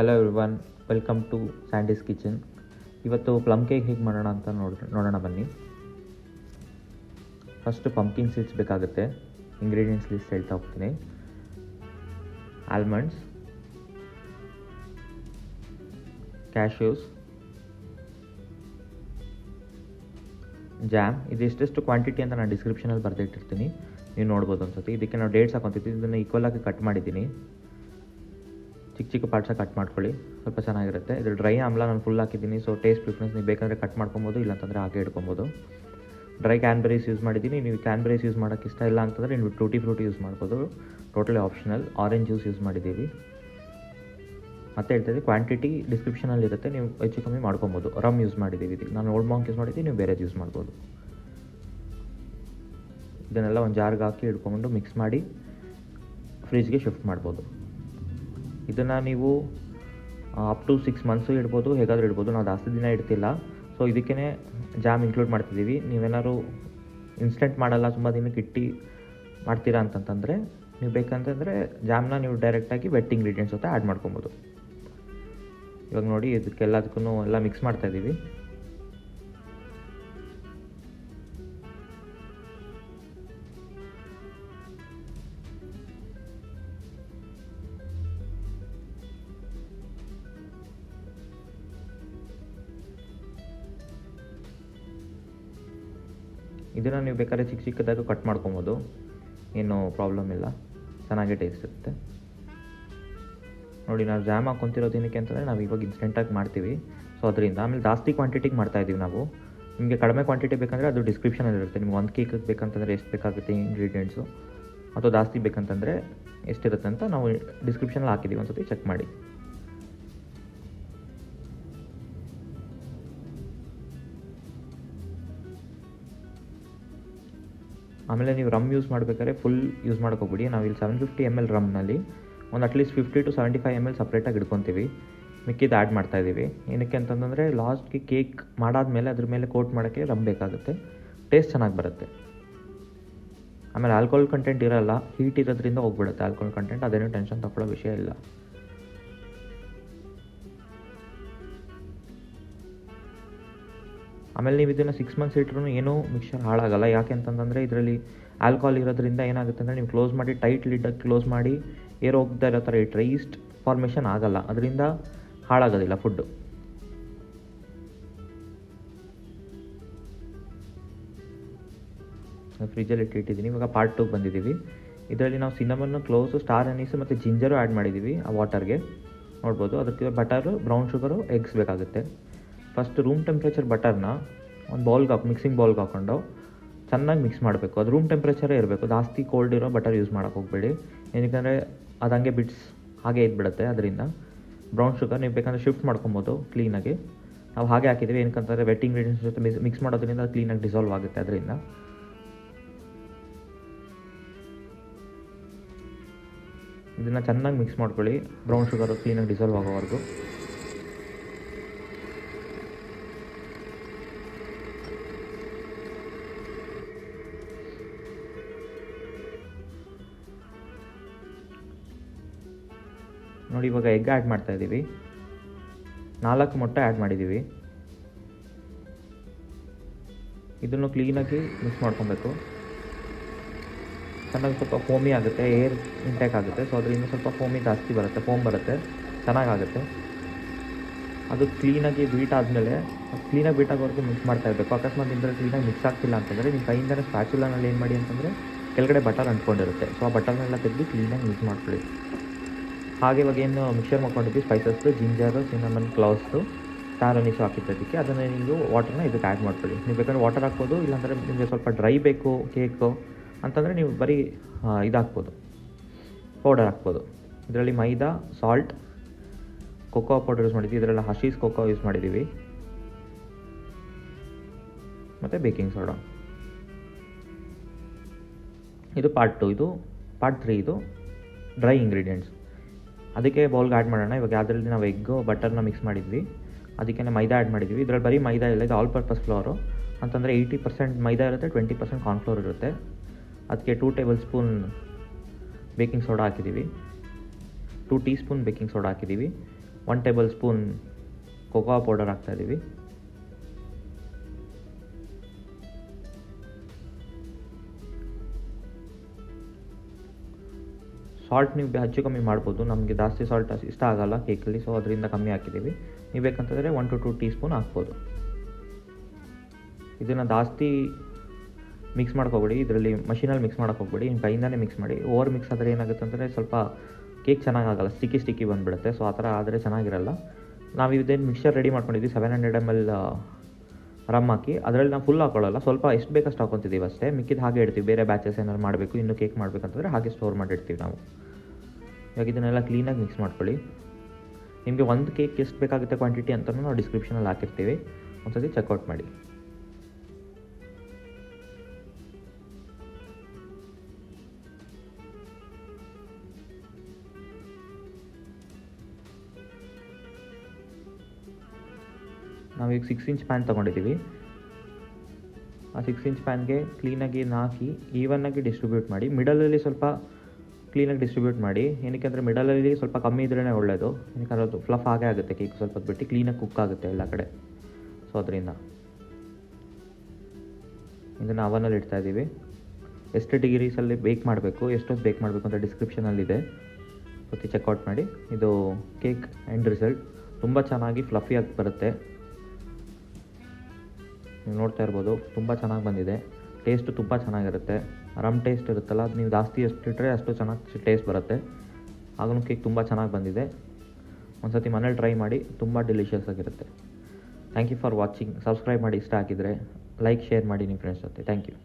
Hello everyone welcome to Sandy's kitchen ಇವತ್ತು plum cake ಹೇಗೆ ಮಾಡೋಣ ಅಂತ ನೋಡ್, ನೋಡೋಣ ಬನ್ನಿ. ಫಸ್ಟ್ ಪಂಪ್ಕಿನ್ ಸೀಡ್ಸ್ ಬೇಕಾಗುತ್ತೆ. ಇಂಗ್ರೀಡಿಯೆಂಟ್ಸ್ ಲಿಸ್ಟ್ ಹೇಳ್ತಾ ಹೋಗ್ತೀನಿ. ಆಲ್ಮಂಡ್ಸ್ ಕ್ಯಾಶ್ಯೂಸ್ ಜಾಮ್ ಇದಿಷ್ಟೆಷ್ಟು ಕ್ವಾಂಟಿಟಿ ಅಂತ ನಾನು ಡಿಸ್ಕ್ರಿಪ್ಷನಲ್ಲಿ ಬರೆದಿಟ್ಟಿರ್ತೀನಿ. ನೀವು ನೋಡ್ಬೋದು ಅನ್ಸುತ್ತೆ ಇದಕ್ಕೆ ನಾವು ಡೇಟ್ಸ್ ಹಾಕೊತಿದ್ವಿ ಇದನ್ನು ಈಕ್ವಲ್ ಆಗಿ ಕಟ್ ಮಾಡಿದ್ದೀನಿ. ಚಿಕ್ಕ ಚಿಕ್ಕ ಪಾರ್ಟ್ಸಾಗಿ ಕಟ್ ಮಾಡ್ಕೊಳ್ಳಿ. ಸ್ವಲ್ಪ ಚೆನ್ನಾಗಿರುತ್ತೆ. ಇದು ಡ್ರೈ ಆಮ್ಲ ನಾನು ಫುಲ್ ಹಾಕಿದ್ದೀನಿ. ಸೊ ಟೇಸ್ಟ್ ಪ್ರಿಫರೆನ್ಸ್ ನೀವು ಬೇಕಂದರೆ ಕಟ್ ಮಾಡ್ಕೊಬೋದು, ಇಲ್ಲಾಂತಂದರೆ ಹಾಗೆ ಇಟ್ಕೊಬೋದು. ಡ್ರೈ ಕ್ಯಾನ್ಬೆರೀಸ್ ಯೂಸ್ ಮಾಡಿದ್ದೀನಿ. ನೀವು ಕ್ಯಾನ್ಬೆರೀಸ್ ಯೂಸ್ ಮಾಡೋಕ್ಕೆ ಇಷ್ಟ ಇಲ್ಲ ಅಂತಂದರೆ ನೀವು ಟೂಟಿ ಫ್ರೂಟಿ ಯೂಸ್ ಮಾಡ್ಬೋದು. Totally optional orange juice use ಮಾಡಿದ್ದೀವಿ. ಮತ್ತೆ ಹೇಳ್ತಿದ್ದೆ ಕ್ವಾಂಟಿಟಿ ಡಿಸ್ಕ್ರಿಪ್ಷನಲ್ಲಿ ಇರುತ್ತೆ. ನೀವು ಹೆಚ್ಚು ಕಮ್ಮಿ ಮಾಡ್ಕೊಬೋದು. ರಮ್ ಯೂಸ್ ಮಾಡಿದ್ದೀವಿ ನಾನು ಓಲ್ಡ್ ಮಾಂಕ್ ಯೂಸ್ ಮಾಡಿದ್ದೀನಿ, ನೀವು ಬೇರೆ ಯೂಸ್ ಮಾಡ್ಬೋದು. ಇದನ್ನೆಲ್ಲ ಒಂದು ಜಾರ್ಗೆ ಹಾಕಿ ಹಿಡ್ಕೊಂಡು ಮಿಕ್ಸ್ ಮಾಡಿ ಫ್ರಿಜ್ಗೆ ಶಿಫ್ಟ್ ಮಾಡ್ಬೋದು. ಇದನ್ನು ನೀವು ಅಪ್ ಟು ಸಿಕ್ಸ್ ಮಂತ್ಸು ಇಡ್ಬೋದು, ಹೇಗಾದರೂ ಇಡ್ಬೋದು. ನಾವು ಜಾಸ್ತಿ ದಿನ ಇಡ್ತಿಲ್ಲ. ಸೊ ಇದಕ್ಕೇ ಜಾಮ್ ಇನ್ಕ್ಲೂಡ್ ಮಾಡ್ತಿದ್ದೀವಿ ನೀವೇನಾದ್ರು ಇನ್ಸ್ಟೆಂಟ್ ಮಾಡಲ್ಲ, ತುಂಬ ದಿನಕ್ಕೆ ಇಟ್ಟು ಮಾಡ್ತೀರಾ ಅಂತಂತಂದರೆ, ನೀವು ಬೇಕಂತಂದರೆ ಜಾಮ್ನ ನೀವು ಡೈರೆಕ್ಟಾಗಿ ವೆಟ್ ಇಂಗ್ರೀಡಿಯೆಂಟ್ಸ್ ಜೊತೆ ಆ್ಯಡ್ ಮಾಡ್ಕೊಬೋದು. ಇವಾಗ ನೋಡಿ ಇದಕ್ಕೆಲ್ಲದಕ್ಕೂ ಎಲ್ಲ ಮಿಕ್ಸ್ ಮಾಡ್ತಾ ಇದನ್ನು ನೀವು ಬೇಕಾದ್ರೆ ಚಿಕ್ಕ ಚಿಕ್ಕದಾಗಿ ಕಟ್ ಮಾಡ್ಕೊಬೋದು. ಏನು ಪ್ರಾಬ್ಲಮ್ ಇಲ್ಲ. ಚೆನ್ನಾಗೇ ಟೇಸ್ಟ್ ಇರುತ್ತೆ. ನೋಡಿ, ನಾವು ಜಾಮ್ ಹಾಕ್ಕೊತಿರೋದು ಏನಕ್ಕೆ ಅಂತಂದರೆ ನಾವು ಇವಾಗ ಇನ್ಸ್ಟೆಂಟಾಗಿ ಮಾಡ್ತೀವಿ. ಸೊ ಅದರಿಂದ ಆಮೇಲೆ ಜಾಸ್ತಿ ಕ್ವಾಂಟಿಟಿಗೆ ಮಾಡ್ತಾ ಇದ್ದೀವಿ ನಾವು. ನಿಮಗೆ ಕಡಿಮೆ ಕ್ವಾಂಟಿಟಿ ಬೇಕಂದರೆ ಅದು ಡಿಸ್ಕ್ರಿಪ್ಷನಲ್ಲಿ ಇರುತ್ತೆ. ನಿಮ್ಗೆ ಒಂದು ಕೇಕಿಗೆ ಬೇಕಂತಂದರೆ ಎಷ್ಟು ಬೇಕಾಗುತ್ತೆ ಇಂಗ್ರೀಡಿಯೆಂಟ್ಸು ಅಥವಾ ಜಾಸ್ತಿ ಬೇಕಂತಂದರೆ ಎಷ್ಟಿರುತ್ತೆ ಅಂತ ನಾವು ಡಿಸ್ಕ್ರಿಪ್ಷನಲ್ಲಿ ಹಾಕಿದ್ದೀವಿ ಒಂದು ಸತಿ ಚೆಕ್ ಮಾಡಿ. ಆಮೇಲೆ ನೀವು ರಮ್ ಯೂಸ್ ಮಾಡಬೇಕಾದ್ರೆ ಫುಲ್ ಯೂಸ್ ಮಾಡ್ಕೊಬಿಡಿ ನಾವು ಇಲ್ಲಿ ಸೆವೆನ್ ಫಿಫ್ಟಿ ಎಂ ಎಲ್ ರಮ್ನಲ್ಲಿ ಒಂದು at least fifty to seventy five M L ಸಪ್ರೇಟಾಗಿ ಇಟ್ಕೊತೀವಿ ಮಿಕ್ಕಿದ್ದು ಆ್ಯಡ್ ಮಾಡ್ತಾಯಿದ್ದೀವಿ ಏನಕ್ಕೆ ಅಂತಂದರೆ ಲಾಸ್ಟ್ಗೆ ಕೇಕ್ ಮಾಡಾದಮೇಲೆ ಅದ್ರ ಮೇಲೆ ಕೋಟ್ ಮಾಡೋಕ್ಕೆ ರಮ್ ಬೇಕಾಗುತ್ತೆ. ಟೇಸ್ಟ್ ಚೆನ್ನಾಗಿ ಬರುತ್ತೆ. ಆಮೇಲೆ ಆಲ್ಕೋಹಾಲ್ ಕಂಟೆಂಟ್ ಇರಲ್ಲ ಹೀಟ್ ಇರೋದ್ರಿಂದ ಹೋಗ್ಬಿಡುತ್ತೆ ಆಲ್ಕೋಹಾಲ್ ಕಂಟೆಂಟ್ ಅದೇನೂ ಟೆನ್ಷನ್ ತಗೊಳ್ಳೋ ವಿಷಯ ಇಲ್ಲ. ಆಮೇಲೆ ನೀವು ಇದನ್ನು ಸಿಕ್ಸ್ ಮಂತ್ಸ್ ಇಟ್ಟರೂ ಏನೂ ಮಿಕ್ಸರ್ ಹಾಳಾಗಲ್ಲ. ಯಾಕೆ ಅಂತಂದರೆ ಇದರಲ್ಲಿ ಆಲ್ಕೋಹಾಲ್ ಇರೋದ್ರಿಂದ ಏನಾಗುತ್ತೆ ಅಂದರೆ ನೀವು ಕ್ಲೋಸ್ ಮಾಡಿ ಟೈಟ್ ಲಿಡ್ಡಾಗಿ ಕ್ಲೋಸ್ ಮಾಡಿ ಏರ್ ಹೋಗ್ತಾ ಇರೋ ಥರ ಇಟ್ಟರೆ ಈಸ್ಟ್ ಫಾರ್ಮೇಷನ್ ಆಗಲ್ಲ. ಅದರಿಂದ ಹಾಳಾಗೋದಿಲ್ಲ ಫುಡ್ಡು ಫ್ರಿಜ್ಜಲ್ಲಿ ಇಟ್ಟಿಟ್ಟಿದ್ದೀನಿ ಇವಾಗ ಪಾರ್ಟ್ ಟೂಗೆ ಬಂದಿದ್ದೀವಿ ಇದರಲ್ಲಿ ನಾವು ಸಿನಮನ್ನು ಕ್ಲೋಸು ಸ್ಟಾರ್ ಅನೀಸು ಮತ್ತು ಜಿಂಜರು ಆ್ಯಡ್ ಮಾಡಿದ್ದೀವಿ ಆ ವಾಟರ್ಗೆ ನೋಡ್ಬೋದು. ಅದಕ್ಕೆ ಬಟರು ಬ್ರೌನ್ ಶುಗರು ಎಗ್ಸ್ ಬೇಕಾಗುತ್ತೆ. ಫಸ್ಟ್ ರೂಮ್ ಟೆಂಪ್ರೇಚರ್ ಬಟರ್ನ ಒಂದು ಬೌಲ್ಗೆ ಹಾಕಿ ಮಿಕ್ಸಿಂಗ್ ಬೌಲ್ಗೆ ಹಾಕ್ಕೊಂಡು ಚೆನ್ನಾಗಿ ಮಿಕ್ಸ್ ಮಾಡಬೇಕು. ಅದು ರೂಮ್ ಟೆಂಪ್ರೇಚರೇ ಇರಬೇಕು. ಜಾಸ್ತಿ ಕೋಲ್ಡ್ ಇರೋ ಬಟರ್ ಯೂಸ್ ಮಾಡೋಕೆ ಹೋಗಬೇಡಿ. ಏನಕ್ಕೆ ಅದು ಹಂಗೆ ಬಿಟ್ಸ್ ಹಾಗೆ ಇದ್ಬಿಡುತ್ತೆ ಅದರಿಂದ. ಬ್ರೌನ್ ಶುಗರ್ ನೀವು ಬೇಕಂದರೆ ಶಿಫ್ಟ್ ಮಾಡ್ಕೊಬೋದು ಕ್ಲೀನಾಗಿ ನಾವು ಹಾಗೆ ಹಾಕಿದ್ದೀವಿ ಏನಕ್ಕಂತಂದರೆ ವೆಟ್ ಇಂಗ್ರೀಡಿಯೆಂಟ್ಸ್ ಜೊತೆ ಮಿಕ್ಸ್ ಮಿಕ್ಸ್ ಮಾಡೋದ್ರಿಂದ ಕ್ಲೀನಾಗಿ ಡಿಸಾಲ್ವ್ ಆಗುತ್ತೆ ಅದರಿಂದ. ಇದನ್ನು ಚೆನ್ನಾಗಿ ಮಿಕ್ಸ್ ಮಾಡ್ಕೊಳ್ಳಿ. ಬ್ರೌನ್ ಶುಗರ್ ಕ್ಲೀನಾಗಿ ಡಿಸಾಲ್ವ್ ಆಗೋವರೆಗೂ. ನೋಡಿ, ಇವಾಗ ಎಗ್ ಆ್ಯಡ್ ಮಾಡ್ತಾ ಇದ್ದೀವಿ ನಾಲ್ಕು ಮೊಟ್ಟೆ ಆ್ಯಡ್ ಮಾಡಿದ್ದೀವಿ ಇದನ್ನು ಕ್ಲೀನಾಗಿ ಮಿಕ್ಸ್ ಮಾಡ್ಕೊಬೇಕು. ಚೆನ್ನಾಗಿ ಸ್ವಲ್ಪ ಫೋಮಿ ಆಗುತ್ತೆ ಏರ್ ಇಂಟ್ಯಾಕ್ ಆಗುತ್ತೆ. ಸೊ ಅದರಿಂದ ಸ್ವಲ್ಪ ಫೋಮಿ ಜಾಸ್ತಿ ಬರುತ್ತೆ ಫೋಮ್ ಬರುತ್ತೆ. ಚೆನ್ನಾಗಾಗುತ್ತೆ. ಅದು ಕ್ಲೀನಾಗಿ ಬೀಟ್ ಆದಮೇಲೆ ಕ್ಲೀನಾಗಿ ಬೀಟ್ ಆಗೋವರೆಗೂ ಮಿಕ್ಸ್ ಮಾಡ್ತಾ ಇರಬೇಕು. ಅಕಸ್ಮಾತ್ ಇಂದರೆ ಕ್ಲೀನಾಗಿ ಮಿಕ್ಸ್ ಆಗ್ತಿಲ್ಲ ಅಂತಂದರೆ ನಿಮ್ಮ ಕೈಯಿಂದನೇ ಸ್ಪ್ಯಾಚುಲನಲ್ಲಿ ಏನು ಮಾಡಿ ಅಂತಂದರೆ, ಕೆಳಗಡೆ ಬಟರ್ ಅಂಟ್ಕೊಂಡಿರುತ್ತೆ. ಸೊ ಆ ಬಟರ್ನೆಲ್ಲ ತೆಗೆದು ಕ್ಲೀನಾಗಿ ಮಿಕ್ಸ್ ಮಾಡ್ಕೊಳ್ಳಿ. ಹಾಗೆ ಇವಾಗ ಏನು ಮಿಕ್ಸರ್ ಮಾಡ್ಕೊಂಡಿದ್ವಿ ಸ್ಪೈಸಸ್ದು ಜಿಂಜರು ಸಿನಮನ್ ಕ್ಲೌಸ್ದು ಸ್ಟಾರ್ ಅನೀಸು ಹಾಕಿದ್ದಕ್ಕೆ ಅದನ್ನು ನೀವು ವಾಟರ್ನ ಇದಕ್ಕೆ ಆ್ಯಡ್ ಮಾಡ್ಕೊಳ್ಳಿ. ನೀವು ಬೇಕಾದ್ರೆ ವಾಟರ್ ಹಾಕ್ಬೋದು, ಇಲ್ಲಾಂದರೆ ನಿಮಗೆ ಸ್ವಲ್ಪ ಡ್ರೈ ಬೇಕು ಕೇಕು ಅಂತಂದರೆ ನೀವು ಬರೀ ಇದು ಪೌಡರ್ ಹಾಕ್ಬೋದು. ಇದರಲ್ಲಿ maida salt cocoa powder use ಮಾಡಿದ್ವಿ. ಇದರಲ್ಲಿ ಹಶೀಸ್ ಕೊಕೋ ಯೂಸ್ ಮಾಡಿದ್ದೀವಿ. ಮತ್ತು ಬೇಕಿಂಗ್ ಸೋಡಾ ಇದು ಪಾರ್ಟ್ ಟು ಇದು ಪಾರ್ಟ್ ತ್ರೀ ಇದು ಡ್ರೈ ಇಂಗ್ರೀಡಿಯೆಂಟ್ಸ್ ಅದಕ್ಕೆ ಬೌಲ್ಗೆ ಆ್ಯಡ್ ಮಾಡೋಣ. ಇವಾಗ ಅದರಲ್ಲಿ ನಾವು ಎಗ್ಗು ಬಟರ್ನ ಮಿಕ್ಸ್ ಮಾಡಿದ್ವಿ. ಅದಕ್ಕೆ ಮೈದಾ ಆ್ಯಡ್ ಮಾಡಿದ್ವಿ. ಇದರಲ್ಲಿ ಬರೀ ಮೈದಾ ಇಲ್ಲ, ಇದು ಆಲ್ ಪರ್ಪಸ್ ಫ್ಲೋರು ಅಂತಂದರೆ ಏಯ್ಟಿ ಪರ್ಸೆಂಟ್ ಮೈದಾ ಇರುತ್ತೆ ಟ್ವೆಂಟಿ ಪರ್ಸೆಂಟ್ ಕಾರ್ನ್ಫ್ಲೋರ್ ಇರುತ್ತೆ. ಅದಕ್ಕೆ two tablespoon baking soda ಹಾಕಿದ್ದೀವಿ two teaspoon baking soda ಹಾಕಿದ್ದೀವಿ one tablespoon cocoa powder ಹಾಕ್ತಾಯಿದ್ದೀವಿ ಸಾಲ್ಟ್ ನೀವು ಹೆಚ್ಚು ಕಮ್ಮಿ ಮಾಡ್ಬೋದು. ನಮಗೆ ಜಾಸ್ತಿ ಸಾಲ್ಟ್ ಇಷ್ಟ ಆಗೋಲ್ಲ ಕೇಕಲ್ಲಿ ಸೊ ಅದರಿಂದ ಕಮ್ಮಿ ಹಾಕಿದ್ದೀವಿ. ನೀವು ಬೇಕಂತಂದರೆ one to two teaspoon ಹಾಕ್ಬೋದು. ಇದನ್ನು ಜಾಸ್ತಿ ಮಿಕ್ಸ್ ಮಾಡ್ಕೋಬೇಡಿ ಇದರಲ್ಲಿ ಮಷೀನಲ್ಲಿ ಮಿಕ್ಸ್ ಮಾಡೋಕೆ ಹೋಗ್ಬೇಡಿ. ನಿಮ್ಮ ಕೈಯಿಂದನೇ ಮಿಕ್ಸ್ ಮಾಡಿ. ಓವರ್ ಮಿಕ್ಸ್ ಆದರೆ ಏನಾಗುತ್ತೆ ಅಂದರೆ ಸ್ವಲ್ಪ ಕೇಕ್ ಚೆನ್ನಾಗಾಗಲ್ಲ ಸ್ಟಿಕ್ಕಿ ಸ್ಟಿಕ್ಕಿ ಬಂದುಬಿಡುತ್ತೆ. ಸೊ ಆ ಥರ ಆದರೆ ಚೆನ್ನಾಗಿರಲ್ಲ. ನಾವು ಇದೇನು ಮಿಕ್ಸ್ಚರ್ ರೆಡಿ ಮಾಡ್ಕೊಂಡಿದ್ವಿ seven hundred M L rum ಹಾಕಿ ಅದರಲ್ಲಿ ನಾವು ಫುಲ್ ಹಾಕೊಳ್ಳಲ್ಲ. ಸ್ವಲ್ಪ ಎಷ್ಟು ಬೇಕಷ್ಟು ಹಾಕೊತಿದ್ದೀವಿ ಅಷ್ಟೇ. ಮಿಕ್ಕಿದ ಹಾಗೆ ಇಡ್ತೀವಿ. ಬೇರೆ ಬ್ಯಾಚಸ್ ಏನಾದ್ರು ಮಾಡಬೇಕು, ಇನ್ನೂ ಕೇಕ್ ಮಾಡಬೇಕಂತಂದರೆ ಹಾಗೆ ಸ್ಟೋರ್ ಮಾಡಿರ್ತೀವಿ ನಾವು. ಇವಾಗ ಇದನ್ನೆಲ್ಲ ಕ್ಲೀನಾಗಿ ಮಿಕ್ಸ್ ಮಾಡ್ಕೊಳ್ಳಿ. ನಿಮಗೆ ಒಂದು ಕೇಕ್ ಎಷ್ಟು ಬೇಕಾಗುತ್ತೆ ಕ್ವಾಂಟಿಟಿ ಅಂತಲೂ ನಾವು ಡಿಸ್ಕ್ರಿಪ್ಷನಲ್ಲಿ ಹಾಕಿರ್ತೀವಿ. ಒಂದ್ಸತಿ ಚೆಕ್ಔಟ್ ಮಾಡಿ. ನಾವೀಗ ಸಿಕ್ಸ್ ಇಂಚ್ ಪ್ಯಾನ್ ತೊಗೊಂಡಿದ್ದೀವಿ ಆ ಸಿಕ್ಸ್ ಇಂಚ್ ಪ್ಯಾನ್ಗೆ ಕ್ಲೀನಾಗಿ ನಾಕಿ ಈವನ್ನಾಗಿ ಡಿಸ್ಟ್ರಿಬ್ಯೂಟ್ ಮಾಡಿ ಮಿಡಲಲ್ಲಿ ಸ್ವಲ್ಪ ಕ್ಲೀನಾಗಿ ಡಿಸ್ಟ್ರಿಬ್ಯೂಟ್ ಮಾಡಿ, ಏನಕ್ಕೆ ಅಂದರೆ ಮಿಡಲಲ್ಲಿ ಸ್ವಲ್ಪ ಕಮ್ಮಿ ಇದ್ರೇ ಒಳ್ಳೆಯದು ಏನಕ್ಕೆ ಅದು ಫ್ಲಫ್ ಆಗೇ ಆಗುತ್ತೆ ಕೇಕ್ ಸ್ವಲ್ಪ ಬಿಟ್ಟು ಕ್ಲೀನಾಗಿ ಕುಕ್ ಆಗುತ್ತೆ ಎಲ್ಲ ಕಡೆ. ಸೊ ಅದರಿಂದ. ಇದನ್ನು ಅವನಲ್ಲಿ ಇಡ್ತಾ ಇದ್ದೀವಿ ಎಷ್ಟು ಡಿಗ್ರೀಸಲ್ಲಿ ಬೇಕ್ ಮಾಡಬೇಕು ಎಷ್ಟೊತ್ತು ಬೇಕ್ ಮಾಡಬೇಕು ಅಂತ ಡಿಸ್ಕ್ರಿಪ್ಷನಲ್ಲಿದೆ ಚೆಕ್ ಚೆಕ್ಔಟ್ ಮಾಡಿ. ಇದು ಕೇಕ್ ಎಂಡ್ ರಿಸಲ್ಟ್ ತುಂಬ ಚೆನ್ನಾಗಿ ಫ್ಲಫಿಯಾಗಿ ಬರುತ್ತೆ. ನೀವು ನೋಡ್ತಾ ಇರ್ಬೋದು, ತುಂಬ ಚೆನ್ನಾಗಿ ಬಂದಿದೆ. ಟೇಸ್ಟು ತುಂಬ ಚೆನ್ನಾಗಿರುತ್ತೆ. ರಮ್ ಟೇಸ್ಟ್ ಇರುತ್ತಲ್ಲ, ಅದು ನೀವು ಜಾಸ್ತಿ ಎಷ್ಟು ಇಟ್ಟರೆ ಅಷ್ಟು ಚೆನ್ನಾಗಿ ಟೇಸ್ಟ್ ಬರುತ್ತೆ. ಆಗಲೂ ಕೇಕ್ ತುಂಬ ಚೆನ್ನಾಗಿ ಬಂದಿದೆ. ಒಂದು ಸತಿ ಮನೇಲಿ ಟ್ರೈ ಮಾಡಿ, ತುಂಬ ಡೆಲಿಷಿಯಸ್ ಆಗಿರುತ್ತೆ. Thank you for watching subscribe ಮಾಡಿ ಇಷ್ಟ ಆಗಿದ್ದರೆ ಲೈಕ್ ಶೇರ್ ಮಾಡಿ ನಿಮ್ಮ ಫ್ರೆಂಡ್ಸ್ ಜೊತೆ. Thank you